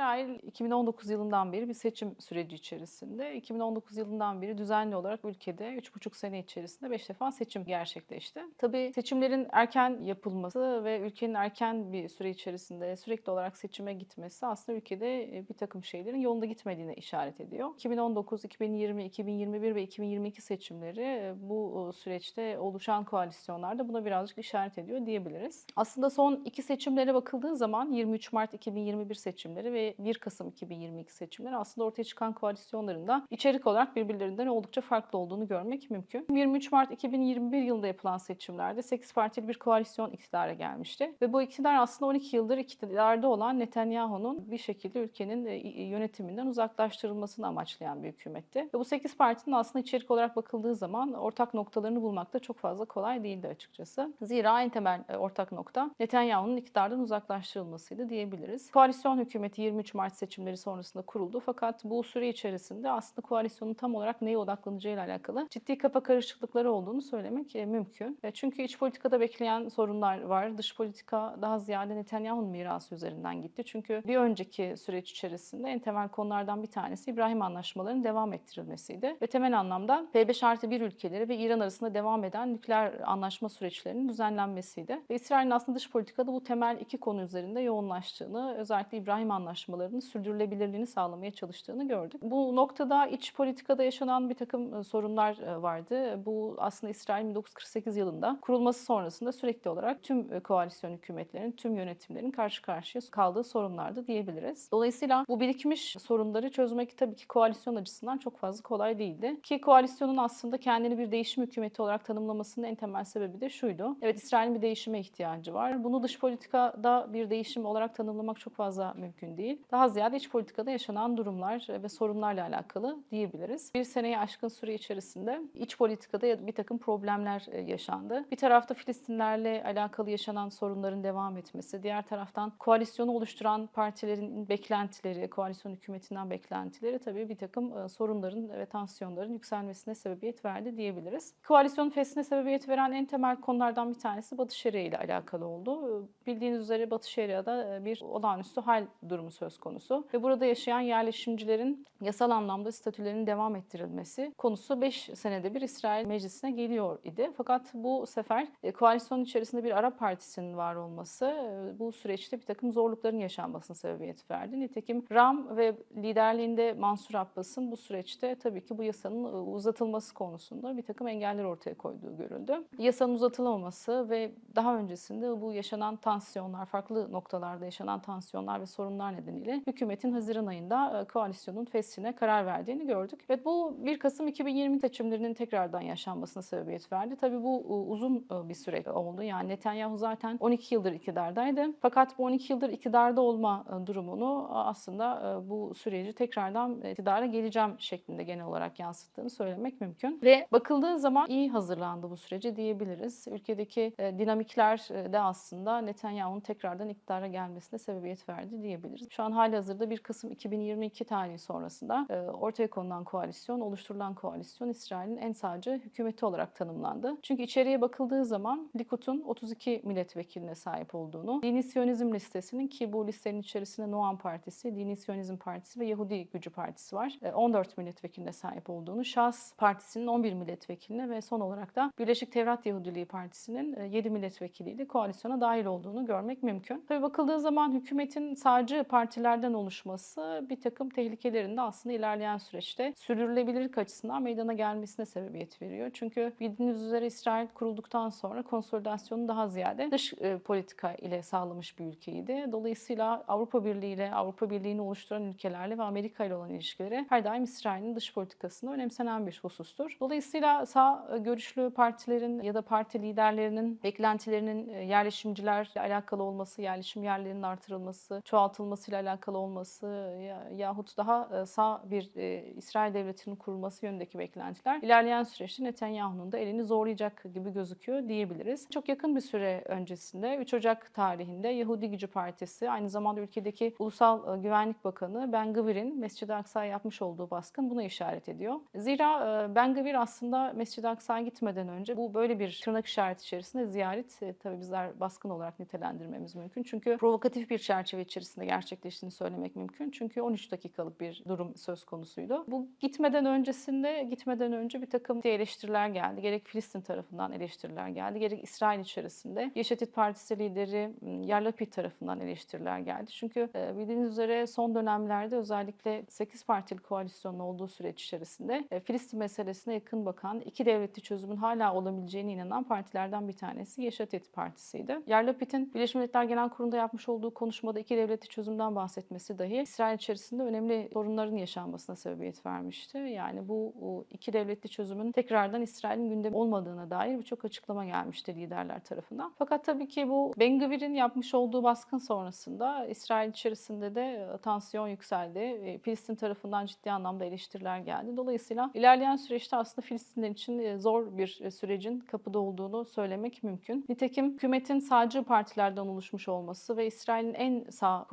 İsrail 2019 yılından beri bir seçim süreci içerisinde. 2019 yılından beri düzenli olarak ülkede 3,5 sene içerisinde 5 defa seçim gerçekleşti. Tabii seçimlerin erken yapılması ve ülkenin erken bir süre içerisinde sürekli olarak seçime gitmesi aslında ülkede e, bir takım şeylerin yolunda gitmediğine işaret ediyor. 2019, 2020, 2021 ve 2022 seçimleri e, bu süreçte oluşan koalisyonlar da buna birazcık işaret ediyor diyebiliriz. Aslında son iki seçimlere bakıldığı zaman 23 Mart 2021 seçimleri ve 1 Kasım 2022 seçimleri aslında ortaya çıkan koalisyonların da içerik olarak birbirlerinden oldukça farklı olduğunu görmek mümkün. 23 Mart 2021 yılında yapılan seçimlerde 8 partili bir koalisyon iktidara gelmişti ve bu iktidar aslında 12 yıldır iktidarda olan Netanyahu'nun bir şekilde ülkenin e, yönetiminden uzaklaştırılmasını amaçlayan bir hükümetti. Ve bu 8 partinin aslında içerik olarak bakıldığı zaman ortak noktalarını bulmakta çok fazla kolay değildi açıkçası. Zira en temel e, ortak nokta Netanyahu'nun iktidardan uzaklaştırılmasıydı diyebiliriz. Koalisyon hükümeti 23 Mart seçimleri sonrasında kuruldu fakat bu süre içerisinde aslında koalisyonun tam olarak neye odaklanacağıyla alakalı ciddi kafa karışıklıkları olduğunu söylemek e, mümkün. E, Çünkü iç politikada bekleyen sorunlar var. Dış politika daha ziyade Netanyahu'nun mirası üzerinden gitti. Çünkü bir önceki süreç içerisinde en temel konulardan bir tanesi İbrahim anlaşmalarının devam ettirilmesiydi. Ve temel anlamda P5 artı 1 ülkeleri ve İran arasında devam eden nükleer anlaşma süreçlerinin düzenlenmesiydi. Ve İsrail'in aslında dış politikada bu temel iki konu üzerinde yoğunlaştığını, özellikle İbrahim anlaşmalarının sürdürülebilirliğini sağlamaya çalıştığını gördük. Bu noktada iç politikada yaşanan bir takım e, sorunlar e, vardı. Bu aslında İsrail 1948 yılında kurulması sonrasında sürekli olarak tüm e, koalisyon hükümetlerinin, tüm yönetimlerin karşı karşıya kaldığı sorunlardı diyebiliriz. Dolayısıyla bu birikmiş sorunları çözmek tabii ki koalisyon açısından çok fazla kolay değildi. Ki koalisyonun aslında kendini bir değişim hükümeti olarak tanımlamasının en temel sebebi de şuydu. Evet İsrail'in bir değişime ihtiyacı var. Bunu dış politikada bir değişim olarak tanımlamak çok fazla mümkün değil. Daha ziyade iç politikada yaşanan durumlar ve sorunlarla alakalı diyebiliriz. Bir seneye aşkın süre içerisinde iç politikada bir takım problemler e, yaşandı. Bir tarafta Filistinlerle alakalı yaşanan sorunların devam etmesi, diğer taraftan koalisyonu oluşturan partilerin beklentileri, koalisyon hükümetinden beklentileri tabii bir takım e, sorunların ve tansiyonların yükselmesine sebebiyet verdi diyebiliriz. Koalisyonun fesline sebebiyet veren en temel konulardan bir tanesi Batı Şeria ile alakalı oldu. Bildiğiniz üzere Batı Şeria'da e, bir olağanüstü hal durumu söz konusu ve burada yaşayan yerleşimcilerin yasal anlamda statülerinin devam ettirilmesi konusu 5 senede bir İsrail Meclisi'ne geliyor idi. Fakat bu sefer e, koalisyonun içerisinde bir Arap Partisi'nin var olması e, bu süreçte bir takım zorlukların yaşanmasına sebebiyet verdi. Nitekim Ram ve liderliğinde Mansur Abbas'ın bu süreçte tabii ki bu yasanın e, uzatılması konusunda bir takım engeller ortaya koyduğu görüldü. Yasanın uzatılamaması ve daha öncesinde bu yaşanan tansiyonlar, farklı noktalarda yaşanan tansiyonlar ve sorunlar nedeniyle hükümetin Haziran ayında e, koalisyonun fesline karar verdiğini gördük. Ve bu 1 Kasım 2020 seçimlerinin tekrardan yaşanmasına sebebiyet verdi. Tabii bu e, uzun e, bir süre oldu. Yani Netanyahu zaten 12 yıldır iktidardaydı. Fakat bu 12 yıldır iktidarda olma durumunu aslında bu süreci tekrardan iktidara geleceğim şeklinde genel olarak yansıttığını söylemek mümkün. Ve bakıldığı zaman iyi hazırlandı bu süreci diyebiliriz. Ülkedeki dinamikler de aslında Netanyahu'nun tekrardan iktidara gelmesine sebebiyet verdi diyebiliriz. Şu an hali hazırda 1 Kasım 2022 tarihi sonrasında ortaya konulan koalisyon, oluşturulan koalisyon İsrail'in en sağcı hükümeti olarak tanımlandı. Çünkü içeriye bakıldığı zaman Likud'un 32 milletvekiline sahip olduğunu, Dini Siyonizm listesinin ki bu listenin içerisinde Noam Partisi, Dini Siyonizm Partisi ve Yahudi Gücü Partisi var. 14 milletvekiline sahip olduğunu, Şahs Partisi'nin 11 milletvekiline ve son olarak da Birleşik Tevrat Yahudiliği Partisi'nin 7 milletvekiliyle koalisyona dahil olduğunu görmek mümkün. Tabii bakıldığı zaman hükümetin sağcı partilerden oluşması bir takım tehlikelerin de aslında ilerleyen süreçte sürdürülebilirlik açısından meydana gelmesine sebebiyet veriyor. Çünkü bildiğiniz üzere İsrail kurulduktan sonra konsolidasyonu daha ziyade dış e, politika ile sağlamış bir ülkeydi. Dolayısıyla Avrupa Birliği ile Avrupa Birliği'ni oluşturan ülkelerle ve Amerika ile olan ilişkileri her daim İsrail'in dış politikasında önemsenen bir husustur. Dolayısıyla sağ e, görüşlü partilerin ya da parti liderlerinin beklentilerinin e, yerleşimcilerle alakalı olması, yerleşim yerlerinin artırılması, çoğaltılmasıyla alakalı olması ya, yahut daha e, sağ bir e, İsrail devletinin kurulması yönündeki beklentiler ilerleyen süreçte Netanyahu'nun da elini zorlayacak gibi gözüküyor diyebiliriz. Çok yakın bir süre öncesinde 3 Ocak tarihinde Yahudi Gücü Partisi aynı zamanda ülkedeki Ulusal e, Güvenlik Bakanı Ben Gvir'in Mescid-i Aksa'ya yapmış olduğu baskın buna işaret ediyor. Zira e, Ben Gvir aslında Mescid-i Aksa'ya gitmeden önce bu böyle bir tırnak işareti içerisinde ziyaret e, tabii bizler baskın olarak nitelendirmemiz mümkün. Çünkü provokatif bir çerçeve içerisinde gerçekleştiğini söylemek mümkün. Çünkü 13 dakikalık bir durum söz konusuydu. Bu gitmeden öncesinde, gitmeden önce bir takım eleştiriler geldi. Gerek Filistin tarafından eleştiriler geldi, gerek İsrail içerisinde. Yeşil Partisi lideri Yair Lapid tarafından eleştiriler geldi. Çünkü e, bildiğiniz üzere son dönemlerde özellikle 8 partili koalisyonun olduğu süreç içerisinde e, Filistin meselesine yakın bakan, iki devletli çözümün hala olabileceğine inanan partilerden bir tanesi Yeşil Partisi'ydi. Yair Lapid'in Birleşmiş Milletler Genel Kurulu'nda yapmış olduğu konuşmada iki devletli çözümden bahsetmesi dahi İsrail içerisinde önemli sorunların yaşanmasına sebebiyet vermişti. Yani bu iki devletli çözümün tekrardan İsrail'in gündemi olmadığına dair birçok açıklama gelmişti liderler tarafından. Fakat tabii ki bu Ben yapmış olduğu baskın sonrasında İsrail içerisinde de e, tansiyon yükseldi. E, Filistin tarafından ciddi anlamda eleştiriler geldi. Dolayısıyla ilerleyen süreçte aslında Filistinler için e, zor bir sürecin kapıda olduğunu söylemek mümkün. Nitekim hükümetin sağcı partilerden oluşmuş olması ve İsrail'in en sağ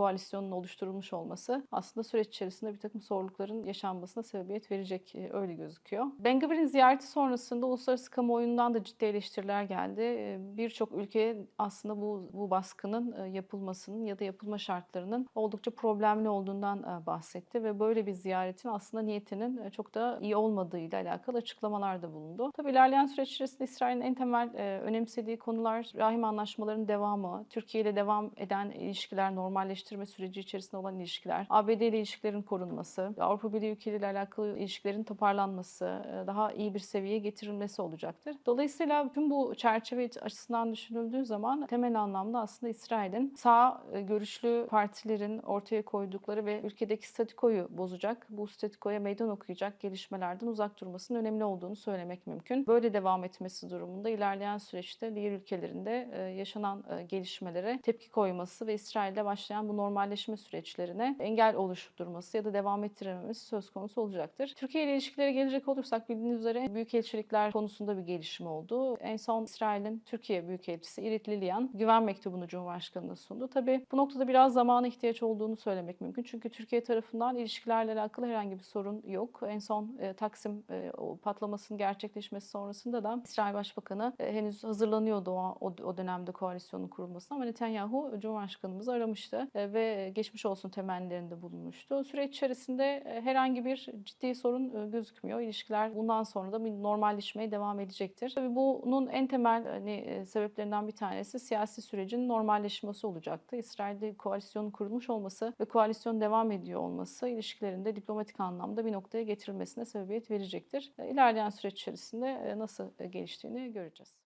koalisyonunun oluşturulmuş olması aslında süreç içerisinde bir takım zorlukların yaşanmasına sebebiyet verecek e, öyle gözüküyor. Ben Gvir'in ziyareti sonrasında uluslararası kamuoyundan da ciddi eleştiriler geldi. E, Birçok ülke aslında bu, bu baskının e, yapılmasının ya da yapılma şartlarının oldukça problemli olduğundan bahsetti ve böyle bir ziyaretin aslında niyetinin çok da iyi olmadığıyla alakalı açıklamalar da bulundu. Tabii ilerleyen süreç içerisinde İsrail'in en temel önemsediği konular rahim anlaşmalarının devamı, Türkiye ile devam eden ilişkiler, normalleştirme süreci içerisinde olan ilişkiler, ABD ile ilişkilerin korunması, Avrupa Birliği ülkeleriyle alakalı ilişkilerin toparlanması, e, daha iyi bir seviyeye getirilmesi olacaktır. Dolayısıyla tüm bu çerçeve açısından düşünüldüğü zaman temel anlamda aslında İsrail'in sağ e, görüşlü partilerin ortaya koydukları ve ülkedeki statikoyu bozacak, bu statikoya meydan okuyacak gelişmelerden uzak durmasının önemli olduğunu söylemek mümkün. Böyle devam etmesi durumunda ilerleyen süreçte diğer ülkelerinde e, yaşanan gelişmelere tepki koyması ve İsrail'de başlayan bu normalleşme süreçlerine engel oluşturması ya da devam ettirememesi söz konusu olacaktır. Türkiye ile ilişkilere gelecek olursak bildiğiniz üzere büyükelçilikler konusunda bir gelişme oldu. En son İsrail'in Türkiye Büyükelçisi Irit Lilian güven mektubunu Cumhurbaşkanı'na sundu. Tabii bu noktada biraz zamana ihtiyaç olduğunu söylemek mümkün. Çünkü Türkiye tarafından ilişkilerle alakalı herhangi bir sorun yok. En son e, Taksim e, patlamasının gerçekleşmesi sonrasında da İsrail Başbakanı e, henüz hazırlanıyordu o, o, o dönemde koalisyonun kurulmasına ama Netanyahu Cumhurbaşkanımızı aramıştı e, ve geçmiş olsun temennilerinde bulunmuştu. Süreç içerisinde e, herhangi bir ciddi sorun e, gözükmüyor. İlişkiler bundan sonra da normalleşmeye devam edecektir. Tabii bunun en temel hani, e, sebeplerinden bir tanesi siyasi sürecin normalleşmesi olacaktı. İsrail'de koalisyonun kurulmuş olması ve koalisyon devam ediyor olması ilişkilerinde diplomatik anlamda bir noktaya getirilmesine sebebiyet verecektir. İlerleyen süreç içerisinde nasıl geliştiğini göreceğiz.